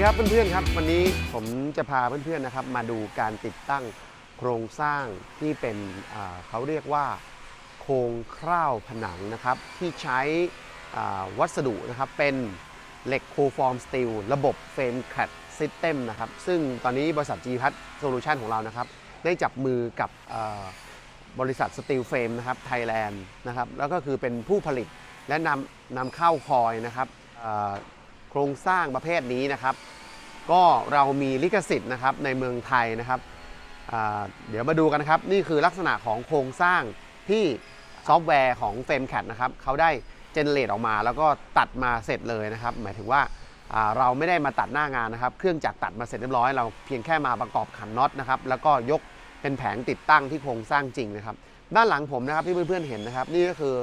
สวัสดีครับเพื่อนๆครับ วันนี้ผมจะพาเพื่อนๆนะครับ มาดูการติดตั้งโครงสร้างที่เป็นเขาเรียกว่าโครงคร่าวผนังนะครับ ที่ใช้วัสดุนะครับเป็นเหล็กโคฟอร์มสตีลระบบเฟรมแคดซิสเต็มนะครับ ซึ่งตอนนี้บริษัท G พัทโซลูชันของเรานะครับ ได้จับมือกับบริษัทสตีลเฟรมนะครับไทยแลนด์นะครับ แล้วก็คือเป็นผู้ผลิตและนำนำเข้าคอยนะครับ โครงสร้างประเภทนี้นะครับ ก็เรามีลิขสิทธิ์นะครับในเมืองไทยนะครับเดี๋ยวมาดูกันนะครับ นี่คือลักษณะของโครงสร้างที่ซอฟต์แวร์ของ f r a m e c a t นะครับเขาได้เจเนเรตออกมาแล้วก็ตัดมาเสร็จเลยนะครับ หมายถึงว่าเราไม่ได้มาตัดหน้างานนะครับ เครื่องจักรตัดมาเสร็จเรียบร้อย เราเพียงแค่มาประกอบขันน็อตนะครับ แล้วก็ยกเป็นแผงติดตั้งที่โครงสร้างจริงนะครับ ด้านหลังผมนะครับที่เพื่อนๆเห็นนะครับ นี่ก็คือ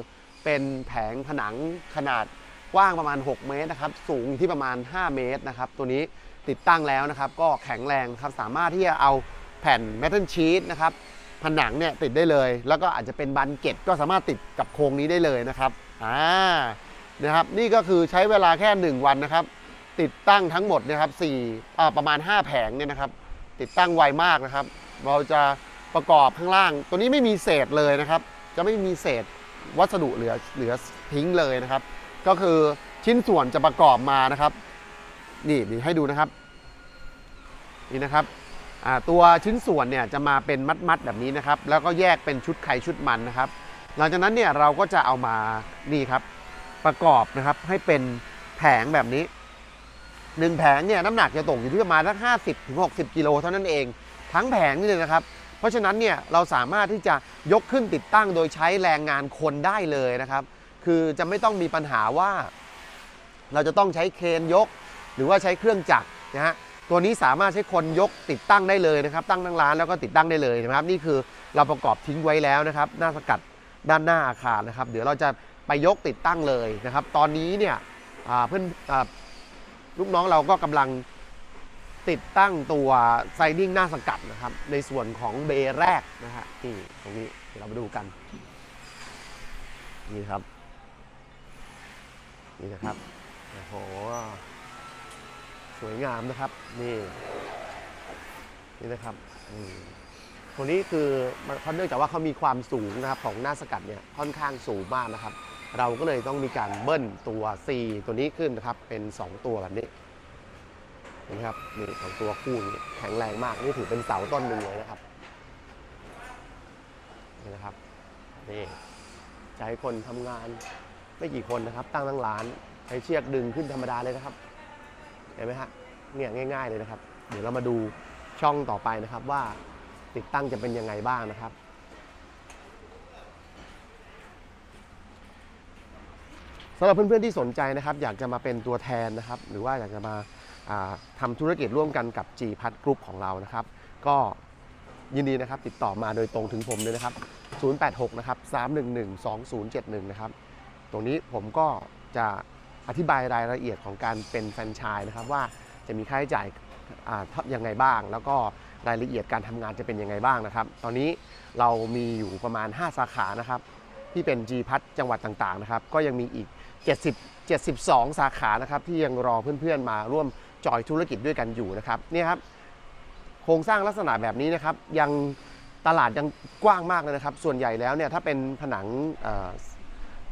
เป็นแผงผนังขนาด กว้างประมาณ 6 เมตรนะครับ สูงที่ประมาณ 5 เมตรนะครับ ตัวนี้ติดตั้งแล้วนะครับ ก็แข็งแรงครับ สามารถที่จะเอาแผ่นเมทัลชีตนะครับ ผนังเนี่ยติดได้เลย แล้วก็อาจจะเป็นบันเก็ตก็สามารถติดกับโครงนี้ได้เลยนะครับ อ่า นะครับ นี่ก็คือใช้เวลาแค่ 1 วันนะครับ ติดตั้งทั้งหมดนะครับสี่อ่าประมาณ 5 แผงเนี่ยนะครับ ติดตั้งไวมากนะครับ เราจะประกอบข้างล่าง ตัวนี้ไม่มีเศษเลยนะครับ จะไม่มีเศษวัสดุเหลือเหลือทิ้งเลยนะครับ ก็คือชิ้นส่วนจะประกอบมานะครับ นี่นี่ให้ดูนะครับ นี่นะครับตัวชิ้นส่วนเนี่ยจะมาเป็นมัดๆแบบนี้นะครับ แล้วก็แยกเป็นชุดไข่ชุดมันนะครับ หลังจากนั้นเนี่ยเราก็จะเอามานี่ครับ ประกอบนะครับให้เป็นแผงแบบนี้หนึ่งแผงเนี่ยน้ำหนักจะตกอยู่ที่ประมาณสักห้าสิบถึงหกสิบกิโลเท่านั้นเอง ทั้งแผงนี่เลยนะครับ เพราะฉะนั้นเนี่ยเราสามารถที่จะยกขึ้นติดตั้งโดยใช้แรงงานคนได้เลยนะครับ คือจะไม่ต้องมีปัญหาว่า เราจะต้องใช้เครนยก หรือว่าใช้เครื่องจักรนะฮะตัวนี้สามารถใช้คนยกติดตั้งได้เลยนะครับ ตั้งทั้งร้านแล้วก็ติดตั้งได้เลยนะครับ นี่คือเราประกอบทิ้งไว้แล้วนะครับ หน้าสกัดด้านหน้าอาคารนะครับ เดี๋ยวเราจะไปยกติดตั้งเลยนะครับ ตอนนี้เนี่ยเพื่อนอลูกน้องเราก็กำลังติดตั้งตัวไซดิ้งหน้าสกัดนะครับ ในส่วนของเบย์แรกนะฮะนี่ตรงนี้เดี๋ยวเรามาดูกันนี่ครับ นี่นะครับโอ้โหสวยงามนะครับนี่นี่นะครับอืมตัวนี้คือเพราะเนื่องจากว่าเขามีความสูงนะครับของหน้าสกัดเนี่ยค่อนข้างสูงมากนะครับ เราก็เลยต้องมีการเบิ้ลตัว C ตัวนี้ขึ้นนะครับเป็น 2 ตัวแบบนี้นี่ครับนี่สองตัวคู่นี้แข็งแรงมากนี่ถือเป็นเสาต้นหนึ่งเลยนะครับนี่นะครับนี่ใช้คนทำงาน ไม่กี่คนนะครับ ตั้งตั้งร้านใช้เชือกดึงขึ้นธรรมดาเลยนะครับ เห็นไหมฮะเนี่ยง่าย ๆเลยนะครับ เดี๋ยวเรามาดูช่องต่อไปนะครับว่าติดตั้งจะเป็นยังไงบ้างนะครับสำหรับเพื่อนๆที่สนใจนะครับ อยากจะมาเป็นตัวแทนนะครับ หรือว่าอยากจะมาาทำธุรกิจร่วมกันกับ G พัทกรุ๊ปของเรานะครับ ก็ยินดีนะครับติดต่อมาโดยตรงถึงผมเลยนะครับ 086 นะครับ 311 2071 นะครับ ตรงนี้ผมก็จะอธิบายรายละเอียดของการเป็นแฟรนไชส์นะครับว่าจะมีค่าใช้จ่ายอ่ายังไงบ้าง แล้วก็รายละเอียดการทำงานจะเป็นยังไงบ้างนะครับ ตอนนี้เรามีอยู่ประมาณ 5 สาขานะครับ ที่เป็น G พัทจังหวัดต่างๆนะครับ ก็ยังมีอีก 70 72 สาขานะครับที่ยังรอเพื่อนๆมาร่วมจอยธุรกิจด้วยกันอยู่นะครับนี่ครับโครงสร้างลักษณะแบบนี้นะครับ ยังตลาดยังกว้างมากเลยนะครับ ส่วนใหญ่แล้วเนี่ยถ้าเป็นผนังอ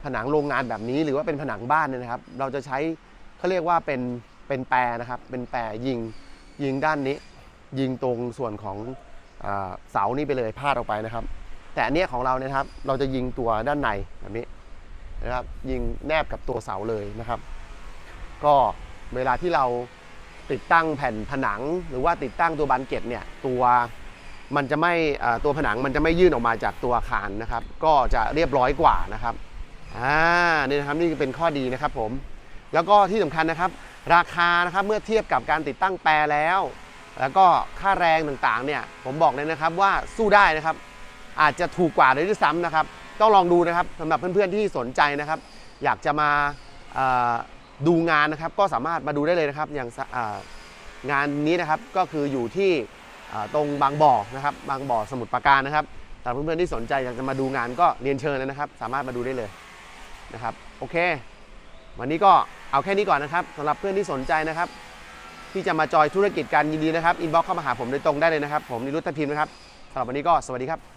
ผนังโรงงานแบบนี้หรือว่าเป็นผนังบ้านเนี่ยนะครับ เราจะใช้เขาเรียกว่าเป็นเป็นแปรนะครับ เป็นแปรยิงยิงด้านนี้ ยิงตรงส่วนของเออเสานี่ไปเลยพาดออกไปนะครับ แต่อันเนี้ยของเราเนี่ยครับ เราจะยิงตัวด้านในแบบนี้นะครับ ยิงแนบกับตัวเสาเลยนะครับ ก็เวลาที่เราติดตั้งแผ่นผนัง หรือว่าติดตั้งตัวบานเกล็ดเนี่ยตัวมันจะไม่ตัวผนังมันจะไม่ยื่นออกมาจากตัวอาคารนะครับ ก็จะเรียบร้อยกว่านะครับ อ่านี่นะครับนี่เป็นข้อดีนะครับผม แล้วก็ที่สำคัญนะครับ ราคานะครับเมื่อเทียบกับการติดตั้งแปรแล้ว แล้วก็ค่าแรงต่างๆเนี่ยผมบอกเลยนะครับว่าสู้ได้นะครับ อาจจะถูกกว่าเลยด้วยซ้ำนะครับต้องลองดูนะครับสำหรับเพื่อนๆที่สนใจนะครับ อยากจะมาดูงานนะครับ ก็สามารถมาดูได้เลยนะครับ อย่างงานนี้นะครับก็คืออยู่ที่ตรงบางบ่อนะครับ บางบ่อสมุทรปราการนะครับแต่เพื่อนๆที่สนใจอยากจะมาดูงานก็เรียนเชิญเลยนะครับ สามารถมาดูได้เลย นะครับโอเค วันนี้ก็เอาแค่นี้ก่อนนะครับสำหรับเพื่อนที่สนใจนะครับ ที่จะมาจอยธุรกิจการยินดีนะครับอินบ็อกเข้ามาหาผมโดยตรงได้เลยนะครับ ผมนิรุตทัพพิมพ์นะครับสำหรับวันนี้ก็สวัสดีครับ